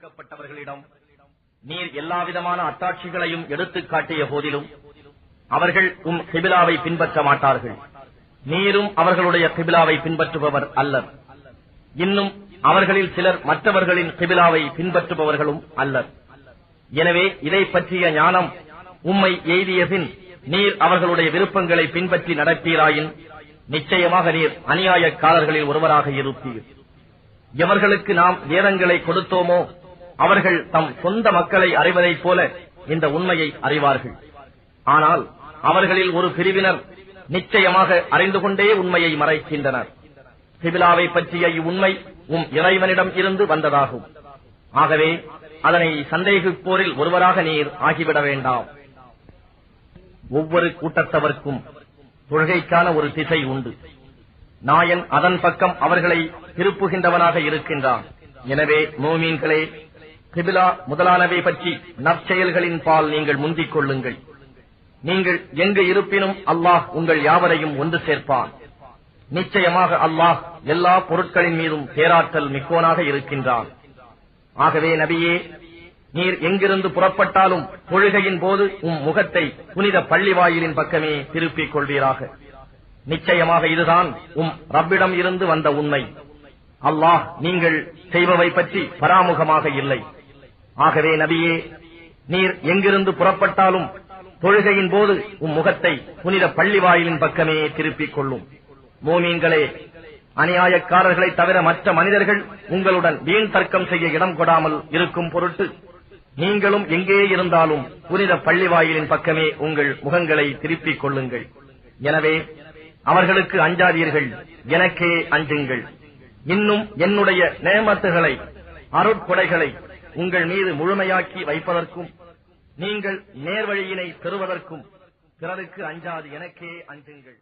கேட்கப்பட்டவர்களிடம் நீர் எல்லாவிதமான அத்தாட்சிகளையும் எடுத்துக் காட்டிய போதிலும் அவர்கள் உம் கிபிலாவை பின்பற்ற மாட்டார்கள். நீரும் அவர்களுடைய கிபிலாவை பின்பற்றுபவர் அல்லர். இன்னும் அவர்களில் சிலர் மற்றவர்களின் கிபிலாவை பின்பற்றுபவர்களும் அல்லர். எனவே இதை பற்றிய ஞானம் உம்மை எய்தியபின் நீர் அவர்களுடைய விருப்பங்களை பின்பற்றி நடப்பீராயின் நிச்சயமாக நீர் அநியாயக்காரர்களில் ஒருவராக இருப்பீர். எவர்களுக்கு நாம் வேதங்களை கொடுத்தோமோ அவர்கள் தம் சொந்த மக்களை அறிவதைப் போல இந்த உண்மையை அறிவார்கள். ஆனால் அவர்களில் ஒரு பிரிவினர் நிச்சயமாக அறிந்து கொண்டே உண்மையை மறைக்கின்றனர். சிபிலாவை பற்றிய இவ்வுண்மை உம் இறைவனிடம் இருந்து வந்ததாகும். ஆகவே அதனை சந்தேகிப்போரில் ஒருவராக நீர் ஆகிவிட வேண்டாம். ஒவ்வொரு கூட்டத்தவர்க்கும் தொழுகைக்கான ஒரு திசை உண்டு. நாயன் அதன் பக்கம் அவர்களை திருப்புகின்றவனாக இருக்கின்றான். எனவே மோமீன்களே கிபிலா முதலானவை பற்றி நற்செயல்களின் பால் நீங்கள் முந்திக் கொள்ளுங்கள். நீங்கள் எங்கு இருப்பினும் அல்லாஹ் உங்கள் யாவரையும் ஒன்று சேர்ப்பான். நிச்சயமாக அல்லாஹ் எல்லா பொருட்களின் மீதும் பேராற்றல் மிக்கோனாக இருக்கின்றான். ஆகவே நபியே நீர் எங்கிருந்து புறப்பட்டாலும் தொழுகையின் போது உம் முகத்தை புனித பள்ளி வாயிலின் பக்கமே திருப்பிக் கொள்வீராக. நிச்சயமாக இதுதான் உம் ரப்பிடம் இருந்து வந்த உண்மை. அல்லாஹ் நீங்கள் செய்பவை பற்றி பராமுகமாக இல்லை. ஆகவே நபியே நீர் எங்கிருந்து புறப்பட்டாலும் தொழுகையின் போது உம் முகத்தை புனித பள்ளி வாயிலின் பக்கமே திருப்பிக் கொள்ளும். மோமீன்களே அநியாயக்காரர்களை தவிர மற்ற மனிதர்கள் உங்களுடன் வீண் தர்க்கம் செய்ய இடம் கொடாமல் இருக்கும் பொருட்டு நீங்களும் எங்கே இருந்தாலும் புனித பள்ளி வாயிலின் பக்கமே உங்கள் முகங்களை திருப்பிக் கொள்ளுங்கள். எனவே அவர்களுக்கு அஞ்சாதீர்கள் எனக்கே அஞ்சுங்கள். இன்னும் என்னுடைய நேமத்துகளை அருட்கொடைகளை உங்கள் மீது முழுமையாக்கி வைப்பதற்கும் நீங்கள் நேர்வழியினை பெறுவதற்கும் பிறருக்கு அஞ்சாது எனக்கே அஞ்சுங்கள்.